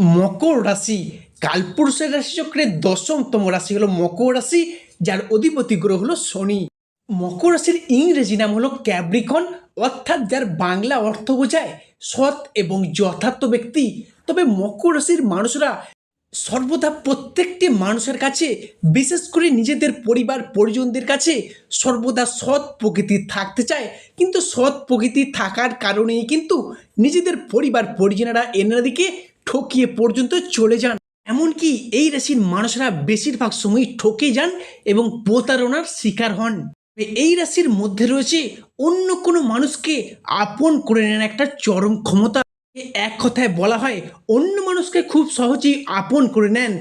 মকর রাশি কালপুরুষের রাশিচক্রের দশমতম রাশি হলো মকর রাশি, যার অধিপতি গ্রহ হলো শনি। মকর রাশির ইংরেজি নাম হলো ক্যাব্রিকন অর্থাৎ যার বাংলা অর্থ বোঝায় সৎ এবং যথার্থ ব্যক্তি। তবে মকর রাশির মানুষরা সর্বদা প্রত্যেকটি মানুষের কাছে, বিশেষ করে নিজেদের পরিবার, পরিজনদের কাছে সর্বদা সৎ প্রকৃতি থাকতে চায়। কিন্তু সৎ প্রকৃতি থাকার কারণেই কিন্তু নিজেদের পরিবার, পরিজনেরা এনাদিকে ঠকিয়ে পর্যন্ত চলে যান। এমনকি এই রাশির মানুষরা বেশিরভাগ সময় ঠকে যান এবং প্রতারণার শিকার হন। এই রাশির মধ্যে রয়েছে অন্য কোনো মানুষকে আপন করে নেন একটা চরম ক্ষমতা। এক কথায় বলা হয়, অন্য মানুষকে খুব সহজেই আপন করে নেন।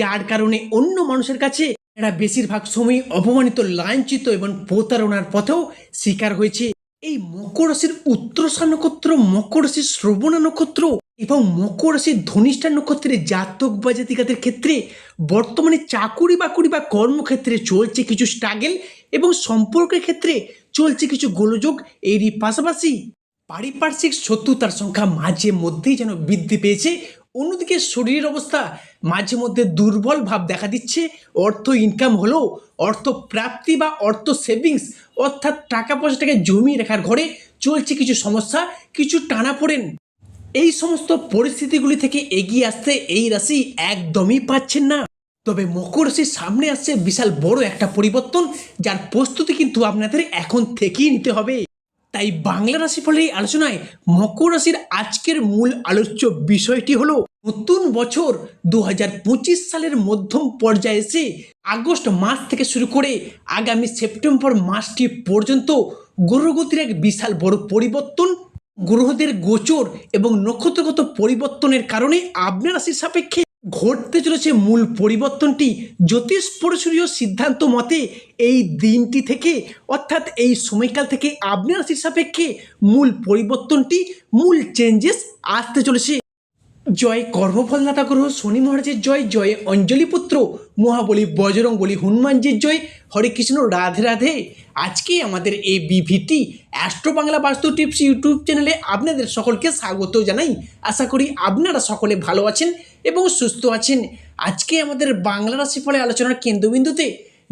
যার কারণে অন্য মানুষের কাছে এরা বেশিরভাগ সময় অপমানিত, লাঞ্ছিত এবং প্রতারণার পথেও শিকার হয়েছে। এই মকর রাশির উত্তরসা নক্ষত্র, মকর রাশির শ্রবণা নক্ষত্র এবং মকর রাশির ধনিষ্ঠা নক্ষত্রের জাতক বা জাতিকাদের ক্ষেত্রে বর্তমানে চাকুরি বাকুরি বা কর্মক্ষেত্রে চলছে কিছু স্ট্রাগেল এবং সম্পর্কের ক্ষেত্রে চলছে কিছু গোলযোগ। এরই পাশাপাশি পারিপার্শ্বিক শত্রুতার সংখ্যা মাঝে মধ্যেই যেন বৃদ্ধি পেয়েছে। অন্যদিকে শরীরের অবস্থা মাঝে মধ্যে দুর্বল ভাব দেখা দিচ্ছে। অর্থ ইনকাম হলেও অর্থ প্রাপ্তি বা অর্থ সেভিংস অর্থাৎ টাকা পয়সাটাকে জমিয়ে রাখার ঘরে চলছে কিছু সমস্যা, কিছু টানা পড়েন। এই সমস্ত পরিস্থিতিগুলি থেকে এগিয়ে আসতে এই রাশি একদমই পাচ্ছেন না। তবে মকর রাশির সামনে আসছে বিশাল বড় একটা পরিবর্তন, যার প্রস্তুতি কিন্তু আপনাদের এখন থেকেই নিতে হবে। তাই বাংলা রাশি ফলে এই আলোচনায় মকর রাশির আজকের মূল আলোচ্য বিষয়টি হলো, নতুন বছর দু হাজার পঁচিশ সালের মধ্যম পর্যায়ে এসে আগস্ট মাস থেকে শুরু করে আগামী সেপ্টেম্বর মাসটি পর্যন্ত গ্রহগতির এক বিশাল বড় পরিবর্তন গ্রহদের গোচর এবং নক্ষত্রগত পরিবর্তনের কারণে আপনার রাশির সাপেক্ষে ঘটতে চলেছে মূল পরিবর্তনটি। জ্যোতিষ পরশুরীয় সিদ্ধান্ত মতে এই দিনটি থেকে, অর্থাৎ এই সময়কাল থেকে আপনার রাশির সাপেক্ষে মূল পরিবর্তনটি, মূল চেঞ্জেস আসতে চলেছে। জয় কর্মফলদাতা গ্রহ, শনি মহারাজের জয় জয় অঞ্জলি পুত্র মহাবলী বজরং বলি হনুমানজির জয়। হরে কৃষ্ণ, রাধে রাধে। আজকে আমাদের এই বিভিটি অ্যাস্ট্রো বাংলা বাস্তু টিপস ইউটিউব চ্যানেলে আপনাদের সকলকে স্বাগত জানাই। আশা করি আপনারা সকলে ভালো আছেন এবং সুস্থ আছেন। আজকে আমাদের বাংলা রাশিফলে আলোচনার কেন্দ্রবিন্দুতে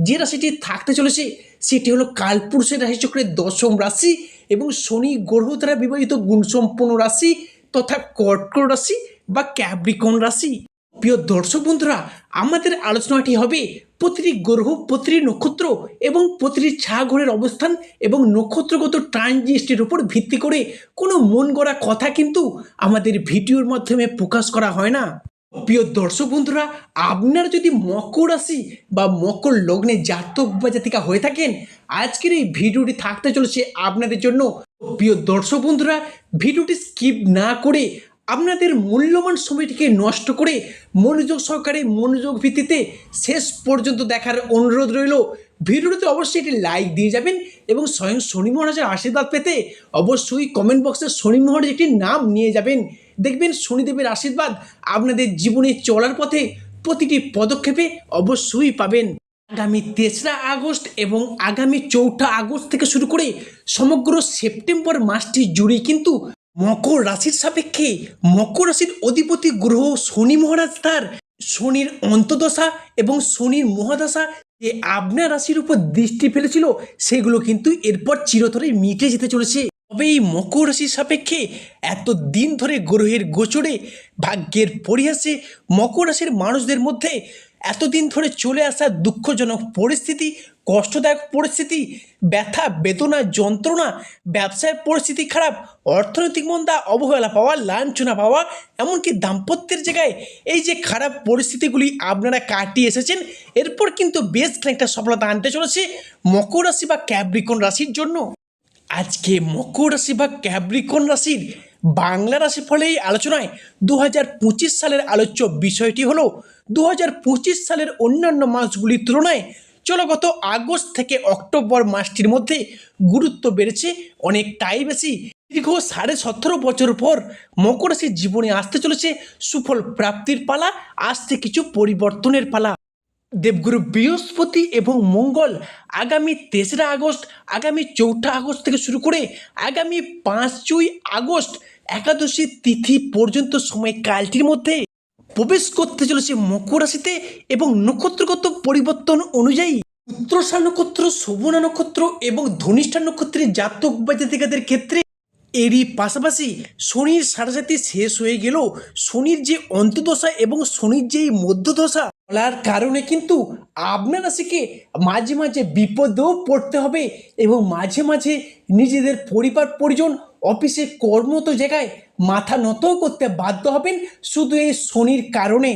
যে রাশিটি থাকতে চলেছে, সেটি হলো কালপুরুষের রাশিচক্রের দশম রাশি এবং শনি গ্রহ দ্বারা বিবাহিত গুণসম্পন্ন রাশি তথা কর্কট রাশি বা ক্যাব্রিকন রাশি। প্রিয় দর্শক বন্ধুরা, আমাদের আলোচনাটি হবে প্রতিটি গ্রহ, প্রতিটি নক্ষত্র এবং প্রতিটি ছাঘরের অবস্থান এবং নক্ষত্রগত ট্রানজিস্টের উপর ভিত্তি করে কোনো মন গড়া কথা কিন্তু আমাদের ভিডিওর মাধ্যমে প্রকাশ করা হয় না। প্রিয় দর্শক বন্ধুরা, আপনারা যদি মকর রাশি বা মকর লগ্নে জাতক বা জাতিকা হয়ে থাকেন, আজকের এই ভিডিওটি থাকতে চলেছে আপনাদের জন্য। প্রিয় দর্শক বন্ধুরা, ভিডিওটি স্কিপ না করে আপনাদের মূল্যবান সময়টিকে নষ্ট করে মনোযোগ সহকারে মনোযোগ ভিত্তিতে শেষ পর্যন্ত দেখার অনুরোধ রইল। ভিডিওটিতে অবশ্যই একটি লাইক দিয়ে যাবেন এবং স্বয়ং শনি মহারাজের আশীর্বাদ পেতে অবশ্যই কমেন্ট বক্সে শনি মহারাজ একটি নাম নিয়ে যাবেন। দেখবেন শনিদেবের আশীর্বাদ আপনাদের জীবনে চলার পথে প্রতিটি পদক্ষেপে অবশ্যই পাবেন। আগামী তেসরা আগস্ট এবং আগামী চৌঠা আগস্ট থেকে শুরু করে সমগ্র সেপ্টেম্বর মাসটি জুড়েই কিন্তু মকর রাশির সাপেক্ষে মকর রাশির অধিপতি গ্রহ শনি মহারাজ তার শনির অন্তদশা এবং শনির মহাদশা যে আপনার রাশির উপর দৃষ্টি ফেলেছিল, সেগুলো কিন্তু এরপর চিরতরে মিটে যেতে চলেছে। তবে এই মকর রাশির সাপেক্ষে এত দিন ধরে গ্রহের গোচরে ভাগ্যের পরিহাসে মকর রাশির মানুষদের মধ্যে এতদিন ধরে চলে আসা দুঃখজনক পরিস্থিতি, কষ্টদায়ক পরিস্থিতি, ব্যথা, বেদনা, যন্ত্রণা ব্যবসায়ের পরিস্থিতি খারাপ, অর্থনৈতিক মন্দা, অবহেলা পাওয়া, লাঞ্ছনা পাওয়া, এমনকি দাম্পত্যের জায়গায় এই যে খারাপ পরিস্থিতিগুলি আপনারা কাটিয়ে এসেছেন, এরপর কিন্তু বেশ খানিকটা সফলতা আনতে চলেছে মকর রাশি বা ক্যাব্রিকন রাশির জন্য। আজকে মকর রাশি বা ক্যাব্রিকন রাশির বাংলা রাশি ফলে এই আলোচনায় দু হাজার পঁচিশ সালের আলোচ্য বিষয়টি হলো দু হাজার পঁচিশ সালের অন্যান্য মাসগুলির তুলনায় চলো গত আগস্ট থেকে অক্টোবর মাসটির মধ্যে গুরুত্ব বেড়েছে অনেকটাই বেশি। দীর্ঘ সাড়ে সতেরো বছর পর মকর রাশির জীবনে আসতে চলেছে সুফল প্রাপ্তির পালা, আসছে কিছু পরিবর্তনের পালা। দেবগুরু বৃহস্পতি এবং মঙ্গল আগামী তেসরা আগস্ট, আগামী চৌঠা আগস্ট থেকে শুরু করে আগামী পাঁচই আগস্ট একাদশী তিথি পর্যন্ত সময়কালটির মধ্যে প্রবেশ করতে চলেছে মকর রাশিতে এবং নক্ষত্রগত পরিবর্তন অনুযায়ী উত্তরসা নক্ষত্র, শোভনা নক্ষত্র এবং ধনিষ্ঠা নক্ষত্রের জাতক বা জাতিকাদের ক্ষেত্রে এরই পাশাপাশি শনির সারাসাতি শেষ হয়ে গেলেও শনির যে অন্তদশা এবং শনির যে মধ্যদশা বলার কারণে কিন্তু আপনার রাশিকে মাঝে মাঝে বিপদেও পড়তে হবে এবং মাঝে মাঝে নিজেদের পরিবার, পরিজন, অফিসে কর্মরত জায়গায় মাথা নত করতে বাধ্য হবেন শুধু এই শনির কারণে।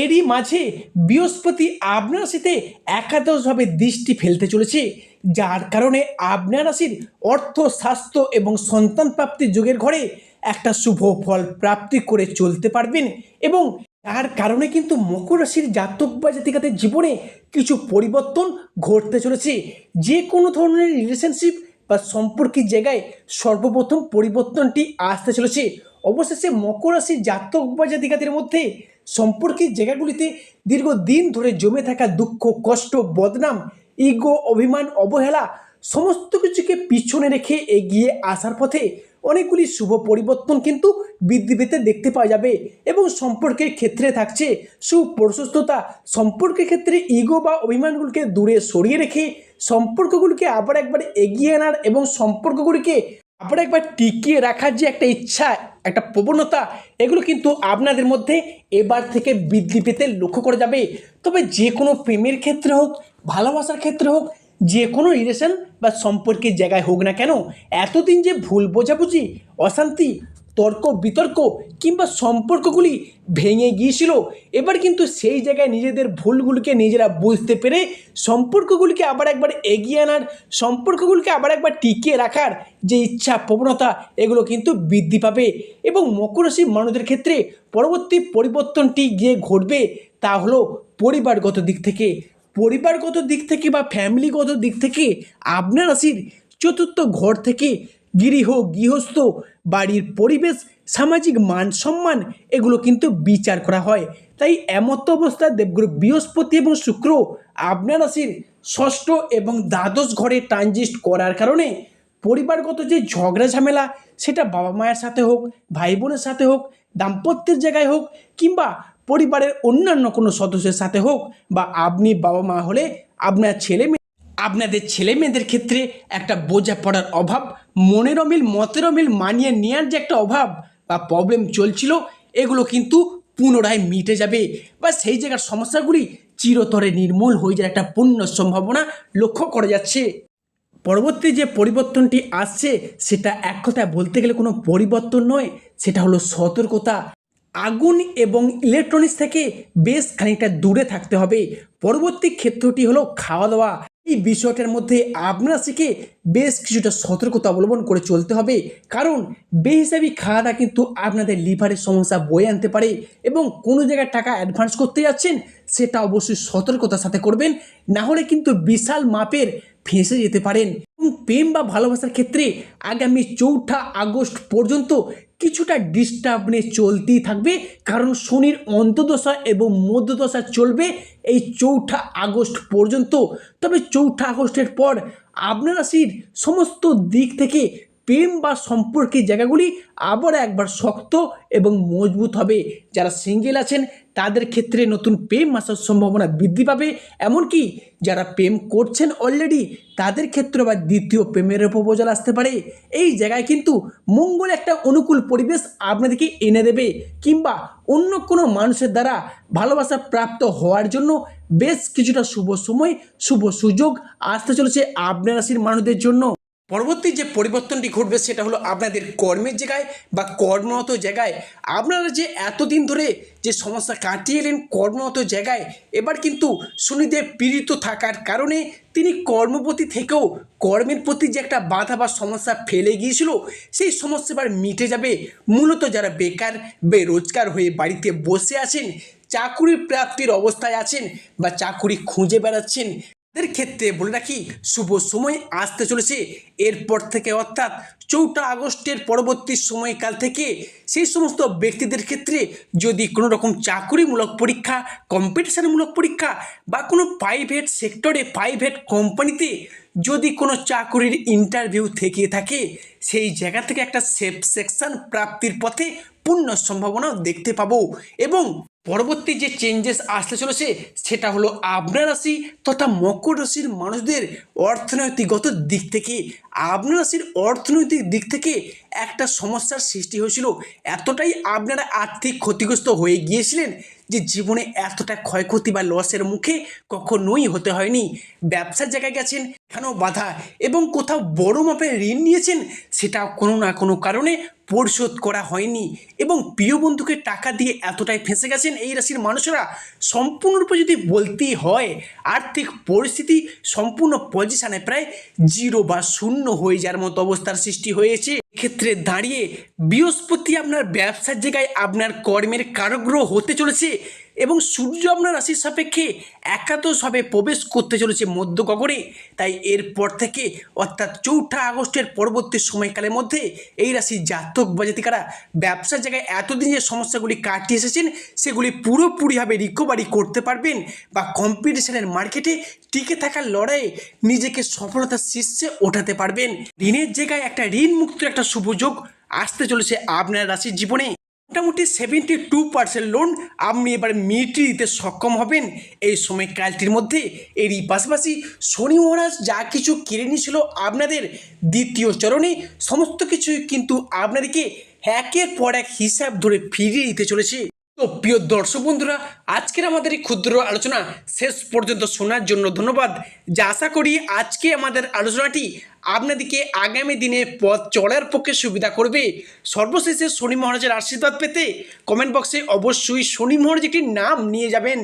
এরই মাঝে বৃহস্পতি আপনার রাশিতে একাদশভাবে দৃষ্টি ফেলতে চলেছে, যার কারণে আপনার রাশির অর্থ, স্বাস্থ্য এবং সন্তান প্রাপ্তির যুগের ঘরে একটা শুভ ফল প্রাপ্তি করে চলতে পারবেন এবং তার কারণে কিন্তু মকর রাশির জাতক বা জাতিকাদের জীবনে কিছু পরিবর্তন ঘটতে চলেছে। যে কোনো ধরনের রিলেশনশিপ বা সম্পর্কের জায়গায় সর্বপ্রথম পরিবর্তনটি আসতে চলেছে। অবশেষে মকর রাশির জাতক বা জাতিকাদের মধ্যে সম্পর্কের জায়গাগুলিতে দীর্ঘদিন ধরে জমে থাকা দুঃখ, কষ্ট, বদনাম ইগো অভিমান, অবহেলা সমস্ত কিছুকে পিছনে রেখে এগিয়ে আসার পথে অনেকগুলি শুভ পরিবর্তন কিন্তু বৃদ্ধি পেতে দেখতে পাওয়া যাবে এবং সম্পর্কের ক্ষেত্রে থাকছে সুপ্রশস্ততা। সম্পর্কের ক্ষেত্রে ইগো বা অভিমানগুলিকে দূরে সরিয়ে রেখে সম্পর্কগুলিকে আবার একবার এগিয়ে আনার এবং সম্পর্কগুলিকে আবার একবার টিকিয়ে রাখার যে একটা ইচ্ছা, একটা প্রবণতা, এগুলো কিন্তু আপনাদের মধ্যে এবার থেকে বৃদ্ধি পেতে লক্ষ্য করা যাবে। তবে যে কোনো প্রেমের ক্ষেত্রে হোক, ভালোবাসার ক্ষেত্রে হোক যে কোনো রিলেশন বা সম্পর্কের জায়গায় হোক না কেন, এতদিন যে ভুল বোঝাবুঝি, অশান্তি, তর্ক, বিতর্ক কিংবা সম্পর্কগুলি ভেঙে গিয়েছিল, এবার কিন্তু সেই জায়গায় নিজেদের ভুলগুলিকে নিজেরা বুঝতে পেরে সম্পর্কগুলিকে আবার একবার এগিয়ে আনার, সম্পর্কগুলিকে আবার একবার টিকিয়ে রাখার যে ইচ্ছা, প্রবণতা, এগুলো কিন্তু বৃদ্ধি পাবে এবং মকর রাশির মানুষদের ক্ষেত্রে পরবর্তী পরিবর্তনটি গিয়ে ঘটবে, তা হলো পরিবারগত দিক থেকে। পরিবারগত দিক থেকে বা ফ্যামিলিগত দিক থেকে আপনার রাশির চতুর্থ ঘর থেকে গৃহ, গৃহস্থ, বাড়ির পরিবেশ, সামাজিক মান সম্মান, এগুলো কিন্তু বিচার করা হয়। তাই এমত অবস্থা দেবগুরু বৃহস্পতি এবং শুক্র আপনার রাশির ষষ্ঠ এবং দ্বাদশ ঘরে ট্রানজিস্ট করার কারণে পরিবারগত যে ঝগড়া, ঝামেলা, সেটা বাবা মায়ের সাথে হোক ভাই বোনের সাথে হোক, দাম্পত্যের জায়গায় হোক কিংবা পরিবারের অন্যান্য কোনো সদস্যের সাথে হোক বা আপনি বাবা মা হলে আপনার ছেলে মেয়ে, আপনাদের ছেলে মেয়েদের ক্ষেত্রে একটা বোঝাপড়ার অভাব মনের অমিল মতের অমিল মানিয়ে নেওয়ার যে একটা অভাব বা প্রবলেম চলছিল, এগুলো কিন্তু পুনরায় মিটে যাবে বা সেই জায়গার সমস্যাগুলি চিরতরে নির্মূল হয়ে যাওয়ার একটা পূর্ণ সম্ভাবনা লক্ষ্য করা যাচ্ছে। পরবর্তী যে পরিবর্তনটি আসছে, সেটা এক কথায় বলতে গেলে কোনো পরিবর্তন নয়, সেটা হলো সতর্কতা। আগুন এবং ইলেকট্রনিক্স থেকে বেশ খানিকটা দূরে থাকতে হবে। পরবর্তী ক্ষেত্রটি হলো খাওয়া দাওয়া এই বিষয়টার মধ্যে আপনার শিখে বেশ কিছুটা সতর্কতা অবলম্বন করে চলতে হবে। কারণ বেহিসাবি খাওয়া দাওয়া কিন্তু আপনাদের লিভারের সমস্যা বয়ে আনতে পারে এবং কোনো জায়গায় টাকা অ্যাডভান্স করতে যাচ্ছেন, সেটা অবশ্যই সতর্কতার সাথে করবেন। না হলে কিন্তু বিশাল মাপের ফেঁসে যেতে পারেন। প্রেম বা ভালোবাসার ক্ষেত্রে আগামী চৌঠা আগস্ট পর্যন্ত কিছুটা ডিস্টার্ব নিয়ে চলতেই থাকবে। কারণ শনির অন্তদশা এবং মধ্যদশা চলবে এই চৌঠা আগস্ট পর্যন্ত। তবে চৌঠা আগস্টের পর আপনার রাশির সমস্ত দিক থেকে প্রেম বা সম্পর্কের জায়গাগুলি আবার একবার শক্ত এবং মজবুত হবে। যারা সিঙ্গেল আছেন, তাদের ক্ষেত্রে নতুন প্রেম আসার সম্ভাবনা বৃদ্ধি পাবে। এমনকি যারা প্রেম করছেন অলরেডি তাদের ক্ষেত্রে আবার দ্বিতীয় প্রেমের প্রপোজাল আসতে পারে। এই জায়গায় কিন্তু মঙ্গল একটা অনুকূল পরিবেশ আপনাদেরকে এনে দেবে কিংবা অন্য কোনো মানুষের দ্বারা ভালোবাসা প্রাপ্ত হওয়ার জন্য বেশ কিছুটা শুভ সময়, শুভ সুযোগ আসতে চলেছে আপনার রাশির মানুষদের জন্য। পরবর্তী যে পরিবর্তনটি ঘটবে সেটা হলো আপনাদের কর্মের জায়গায় বা কর্মরত জায়গায়। আপনারা যে এতদিন ধরে যে সমস্যা কাটিয়ে এলেন কর্মরত জায়গায়, এবার কিন্তু শনিদেব পীড়িত থাকার কারণে তিনি কর্মপতি থেকেও কর্মের প্রতি যে একটা বাধা বা সমস্যা ফেলে গিয়েছিল, সেই সমস্যা এবার মিটে যাবে। মূলত যারা বেকার, বেরোজগার হয়ে বাড়িতে বসে আছেন, চাকুরি প্রাপ্তির অবস্থায় আছেন বা চাকুরি খুঁজে বেড়াচ্ছেন তাদের ক্ষেত্রে বলে রাখি, শুভ সময় আসতে চলেছে। এরপর থেকে অর্থাৎ চৌঠা আগস্টের পরবর্তী সময়কাল থেকে সেই সমস্ত ব্যক্তিদের ক্ষেত্রে যদি কোনো রকম চাকুরিমূলক পরীক্ষা কম্পিটিশনমূলক পরীক্ষা বা কোনো প্রাইভেট সেক্টরে প্রাইভেট কোম্পানিতে যদি কোনো চাকুরির ইন্টারভিউ থেকে থাকে, সেই জায়গা থেকে একটা সেফ সেকশন প্রাপ্তির পথে পূর্ণ সম্ভাবনা দেখতে পাবো। এবং পরবর্তী যে চেঞ্জেস আসতে চলেছে, সেটা হলো আপনার রাশি তথা মকর রাশির মানুষদের অর্থনৈতিকগত দিক থেকে। আপনার রাশির অর্থনৈতিক দিক থেকে একটা সমস্যার সৃষ্টি হয়েছিল। এতটাই আপনারা আর্থিক ক্ষতিগ্রস্ত হয়ে গিয়েছিলেন যে জীবনে এতটা ক্ষয়ক্ষতি বা লসের মুখে কখনোই হতে হয়নি। ব্যবসার জায়গায় গেছেন এখানেও বাধা? এবং কোথাও বড় মাপের ঋণ নিয়েছেন সেটা কোনো না কোনো কারণে পরিশোধ করা হয়নি এবং প্রিয় বন্ধুকে টাকা দিয়ে এতটাই ফেঁসে গেছেন এই রাশির মানুষরা, সম্পূর্ণরূপে যদি বলতেই হয়, আর্থিক পরিস্থিতি সম্পূর্ণ পজিশনে প্রায় জিরো বা শূন্য হয়ে যাওয়ার মতো অবস্থার সৃষ্টি হয়েছে। ক্ষেত্রে দাঁড়িয়ে বৃহস্পতি আপনার ব্যবসার জায়গায় আপনার কর্মের কারগ্রহ হতে চলেছে। এবং সূর্য আপনার রাশির সাপেক্ষে একাদশভাবে প্রবেশ করতে চলেছে মধ্য গগনে। তাই এরপর থেকে অর্থাৎ চৌঠা আগস্টের পরবর্তী সময়কালের মধ্যে এই রাশির জাতক বা জাতিকারা ব্যবসার জায়গায় এতদিন যে সমস্যাগুলি কাটিয়ে এসেছেন, সেগুলি পুরোপুরিভাবে রিকভারি করতে পারবেন বা কম্পিটিশনের মার্কেটে টিকে থাকার লড়াইয়ে নিজেকে সফলতার শীর্ষে ওঠাতে পারবেন। ঋণের জায়গায় একটা ঋণ মুক্ত একটা শুভযোগ আসতে চলেছে আপনার রাশির জীবনে। মোটামুটি সেভেন্টি টু পার্সেন্ট লোন আপনি এবার মিটিয়ে দিতে সক্ষম হবেন। এই সময়কালটির মধ্যে। এরই পাশাপাশি শনি মহারাজ যা কিছু কেড়ে নিয়েছিল আপনাদের, দ্বিতীয় চরণে সমস্ত কিছুই কিন্তু আপনাদেরকে একের পর এক হিসাব ধরে ফিরিয়ে দিতে চলেছে। তো প্রিয় দর্শক বন্ধুরা, আজকের আমাদের এই ক্ষুদ্র আলোচনা শেষ পর্যন্ত শোনার জন্য ধন্যবাদ। যা আশা করি আজকে আমাদের আলোচনাটি আপনাদেরকে আগামী দিনে পথ চলার পক্ষে সুবিধা করবে। সর্বশেষে শনি মহারাজের আশীর্বাদ পেতে কমেন্ট বক্সে অবশ্যই শনি মহারাজ একটি নাম নিয়ে যাবেন।